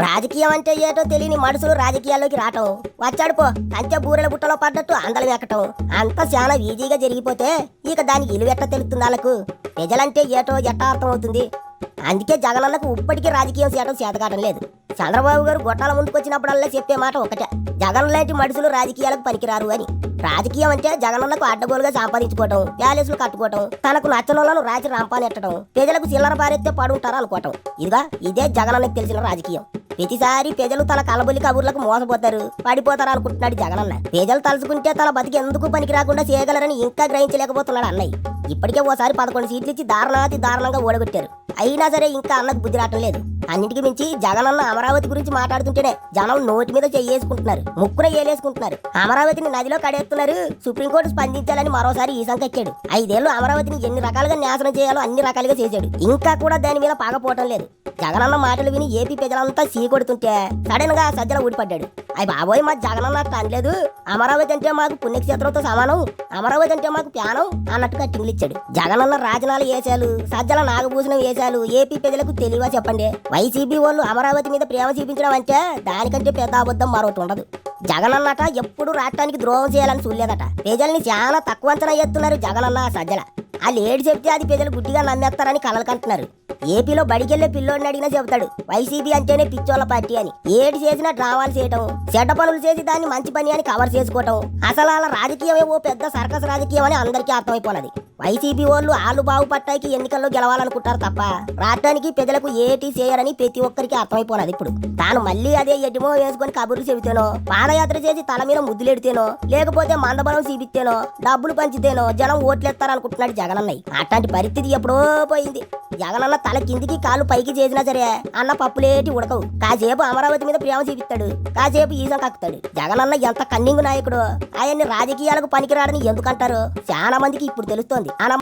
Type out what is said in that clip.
రాజకీయం అంటే ఏటో తెలియని మనుషులు రాజకీయాల్లోకి రావటం. వచ్చాడు పో. కంచె బూరెల బుట్టలో పడ్డట్టు అందలం ఎక్కటం అంత చాలా ఈజీగా జరిగిపోతే ఇక దానికి ఇలువెట్ట తెలుస్తుంది వాళ్ళకు ప్రజలంటే ఏటో ఎట్టా అర్థం అవుతుంది అందుకే జగనన్నకు ఇప్పటికీ రాజకీయం చేయడం చేతకాటం లేదు. చంద్రబాబు గారు గొట్టాల ముందుకొచ్చినప్పుడల్లా చెప్పే మాట ఒకటే జగన్ లాంటి మనుషులు రాజకీయాలకు పనికిరారు అని. రాజకీయం అంటే జగనన్నకు అడ్డగోలుగా సంపాదించుకోవటం ప్యాలెస్లు కట్టుకోవటం తనకు నచ్చనోళ్ళను రాజు రాంపానెట్టడం ప్రజలకు చిల్లర పారెత్తే పడుంటారు అనుకోవటం. ఇదిగా ఇదే జగనన్నకు తెలిసిన రాజకీయం. ప్రతిసారి ప్రజలు తల కలబొల్లి కబుర్లకు మోసపోతారు. పడిపోతారు అనుకుంటున్నాడు జగనన్న. ప్రజలు తలుచుకుంటే తన బతికి ఎందుకు పనికి రాకుండా చేయగలరని ఇంకా గ్రహించలేకపోతున్నాడు అన్నయ్య. ఇప్పటికే ఓసారి పదకొండు సీట్లు ఇచ్చి దారుణాతి దారుణంగా ఓడగొట్టారు. అయినా సరే ఇంకా అన్నకు బుద్ధి రావటం లేదు. అన్నిటికీ మించి జగనన్న అమరావతి గురించి మాట్లాడుతుంటేనే జనం నోటి మీద చెయ్యేసుకుంటున్నారు ముక్కున ఏలేసుకుంటున్నారు. అమరావతిని నదిలో కడేస్తున్నారు సుప్రీంకోర్టు స్పందించాలని మరోసారి ఈ సంకెక్కాడు ఐదేళ్ళు అమరావతిని ఎన్ని రకాలుగా నాశనం చేయాలో అన్ని రకాలుగా చేశాడు. ఇంకా కూడా దాని మీద పాకపోవటం లేదు. జగనన్న మాటలు విని ఏపీ ప్రజలంతా సీకొడుతుంటే సడన్గా సజ్జల ఊడిపడ్డాడు. అయ్యి బాబోయ్ మా జగనన్న అట్ట అనలేదు అమరావతి అంటే మాకు పుణ్యక్షేత్రంతో సమానం అమరావతి అంటే మాకు ప్యానం అన్నట్టుగా టింగులు ఇచ్చాడు. జగనన్న రాజనాలు వేశాలు సజ్జల నాగభూషణం వేశాలు ఏపీ ప్రజలకు తెలివా చెప్పండి. వైసీపీ వాళ్ళు అమరావతి మీద ప్రేమ చూపించడం అంటే దానికంటే పెద్ద అబద్ధం మరొకటి ఉండదు. జగనన్నట ఎప్పుడు రాష్ట్రానికి ద్రోహం చేయాలని చూడలేదట. ప్రజల్ని చాలా తక్కువ అంచనా ఎత్తున్నారు జగనన్న సజ్జల. వాళ్ళు ఏడు చెప్తే అది ప్రజలు గుడ్డిగా నమ్మేస్తారని కలలు కంటున్నారు. ఏపీలో బడికెళ్ళే పిల్లోడిని అడిగినా చెబుతాడు వైసీపీ అంటేనే పిచ్చోళ్ళ పార్టీ అని. ఏడు చేసినా డ్రావాలు చేయటం చెడ్డ పనులు చేసి దాన్ని మంచి పని అని కవర్ చేసుకోవటం అసలు అలా రాజకీయమే ఓ పెద్ద సర్కస్ రాజకీయం అని అందరికీ అర్థమైపోయినది వైసీపీ వాళ్ళు ఆలు బాగుపట్టాయికి ఎన్నికల్లో గెలవాలనుకుంటారు తప్ప రాష్ట్రానికి ప్రజలకు ఏటి చేయరని ప్రతి ఒక్కరికి అర్థమైపోయినది ఇప్పుడు. తాను మళ్ళీ అదే ఎడ్డిమో వేసుకొని కబుర్లు చెబితేనో పాదయాత్ర చేసి తల మీద ముద్దులెడితేనో లేకపోతే మందబలం చూపిస్తేనో డబ్బులు పంచితేనో జనం ఓట్లేస్తారనుకుంటున్నాడు జగనన్నయ్య. అట్లాంటి పరిస్థితి ఎప్పుడో పోయింది. జగనన్న తల కిందికి కాలు పైకి చేసినా సరే అన్న పప్పులేటి ఉడకవు. కాసేపు అమరావతి మీద ప్రేమ చూపిస్తాడు. కాసేపు ఈసం కక్కుతాడు. జగనన్న ఎంత కన్నింగు నాయకుడు ఆయన్ని రాజకీయాలకు పనికిరాడని ఎందుకంటారు చాలా మందికి ఇప్పుడు తెలుస్తోంది. అన